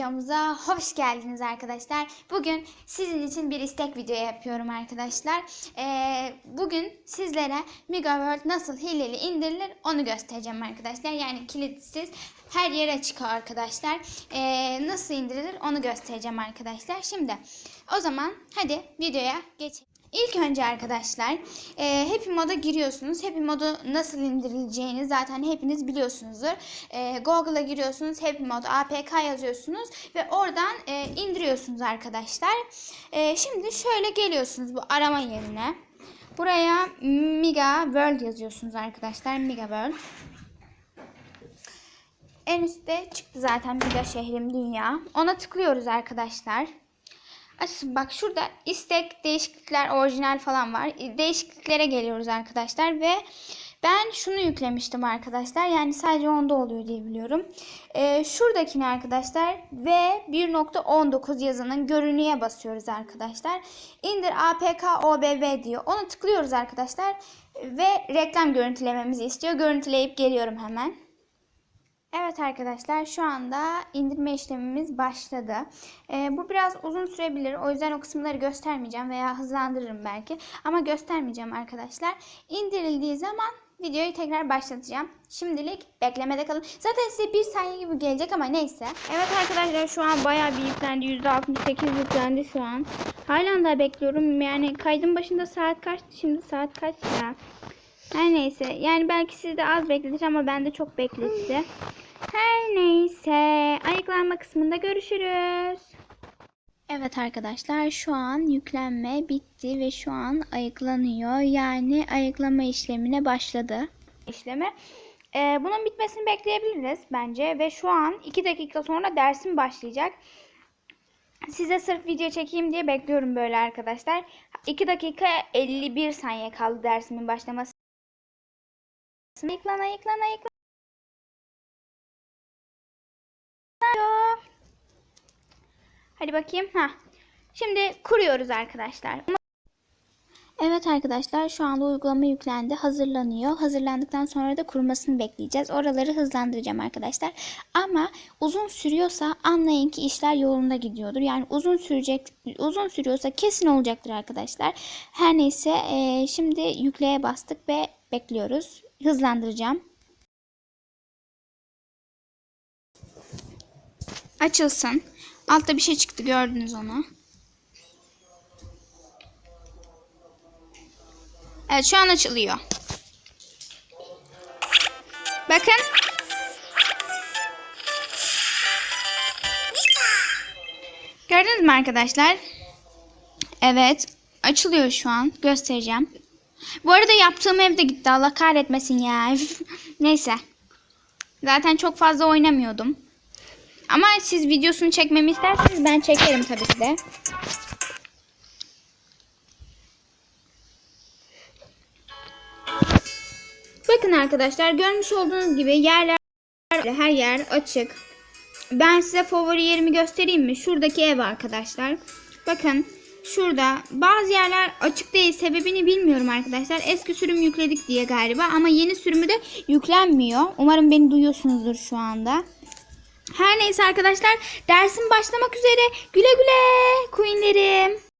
videomuza hoş geldiniz arkadaşlar. Bugün sizin için bir istek video yapıyorum arkadaşlar. Ee, bugün sizlere Mega World nasıl hileli indirilir onu göstereceğim arkadaşlar. Yani kilitsiz her yere açık arkadaşlar. Ee, nasıl indirilir onu göstereceğim arkadaşlar. Şimdi o zaman hadi videoya geçelim. İlk önce arkadaşlar e, Happy Mod'a giriyorsunuz. Happy Mod'u nasıl indirileceğini zaten hepiniz biliyorsunuzdur. E, Google'a giriyorsunuz. Happy Mod APK yazıyorsunuz ve oradan e, indiriyorsunuz arkadaşlar. E, şimdi şöyle geliyorsunuz bu arama yerine. Buraya Miga World yazıyorsunuz arkadaşlar. Miga World. En üstte çıktı zaten Miga şehrim dünya. Ona tıklıyoruz arkadaşlar. Açın bak şurada istek, değişiklikler, orijinal falan var. Değişikliklere geliyoruz arkadaşlar ve ben şunu yüklemiştim arkadaşlar. Yani sadece onda oluyor diye biliyorum. Ee, şuradakini arkadaşlar ve 1.19 yazının görünüye basıyoruz arkadaşlar. İndir APK OBB diyor. Onu tıklıyoruz arkadaşlar ve reklam görüntülememizi istiyor. Görüntüleyip geliyorum hemen. Evet arkadaşlar şu anda indirme işlemimiz başladı. Ee, bu biraz uzun sürebilir. O yüzden o kısımları göstermeyeceğim veya hızlandırırım belki. Ama göstermeyeceğim arkadaşlar. İndirildiği zaman videoyu tekrar başlatacağım. Şimdilik beklemede kalın. Zaten size bir saniye gibi gelecek ama neyse. Evet arkadaşlar şu an bayağı bir yüklendi. %68 yüklendi şu an. Halen daha bekliyorum. Yani kaydın başında saat kaçtı? Şimdi saat kaç ya? Her neyse. Yani belki sizde az bekletir ama bende çok bekletti. Her neyse. Ayıklanma kısmında görüşürüz. Evet arkadaşlar şu an yüklenme bitti ve şu an ayıklanıyor. Yani ayıklama işlemine başladı. İşlemi. Ee, bunun bitmesini bekleyebiliriz bence. Ve şu an 2 dakika sonra dersim başlayacak. Size sırf video çekeyim diye bekliyorum böyle arkadaşlar. 2 dakika 51 saniye kaldı dersimin başlaması. Ayıklan ayıklan ayıklan. Hadi bakayım. Ha. Şimdi kuruyoruz arkadaşlar. Evet arkadaşlar şu anda uygulama yüklendi. Hazırlanıyor. Hazırlandıktan sonra da kurumasını bekleyeceğiz. Oraları hızlandıracağım arkadaşlar. Ama uzun sürüyorsa anlayın ki işler yolunda gidiyordur. Yani uzun sürecek uzun sürüyorsa kesin olacaktır arkadaşlar. Her neyse şimdi yükleye bastık ve bekliyoruz. Hızlandıracağım. Açılsın. Altta bir şey çıktı gördünüz onu. Evet şu an açılıyor. Bakın. Gördünüz mü arkadaşlar? Evet. Açılıyor şu an. Göstereceğim. Bu arada yaptığım evde gitti. Allah kahretmesin ya. Neyse. Zaten çok fazla oynamıyordum. Ama siz videosunu çekmemi isterseniz ben çekerim tabii ki de. Bakın arkadaşlar görmüş olduğunuz gibi yerler her yer açık. Ben size favori yerimi göstereyim mi? Şuradaki ev arkadaşlar. Bakın şurada bazı yerler açık değil. Sebebini bilmiyorum arkadaşlar. Eski sürüm yükledik diye galiba ama yeni sürümü de yüklenmiyor. Umarım beni duyuyorsunuzdur şu anda. Her neyse arkadaşlar dersim başlamak üzere. Güle güle Queenlerim.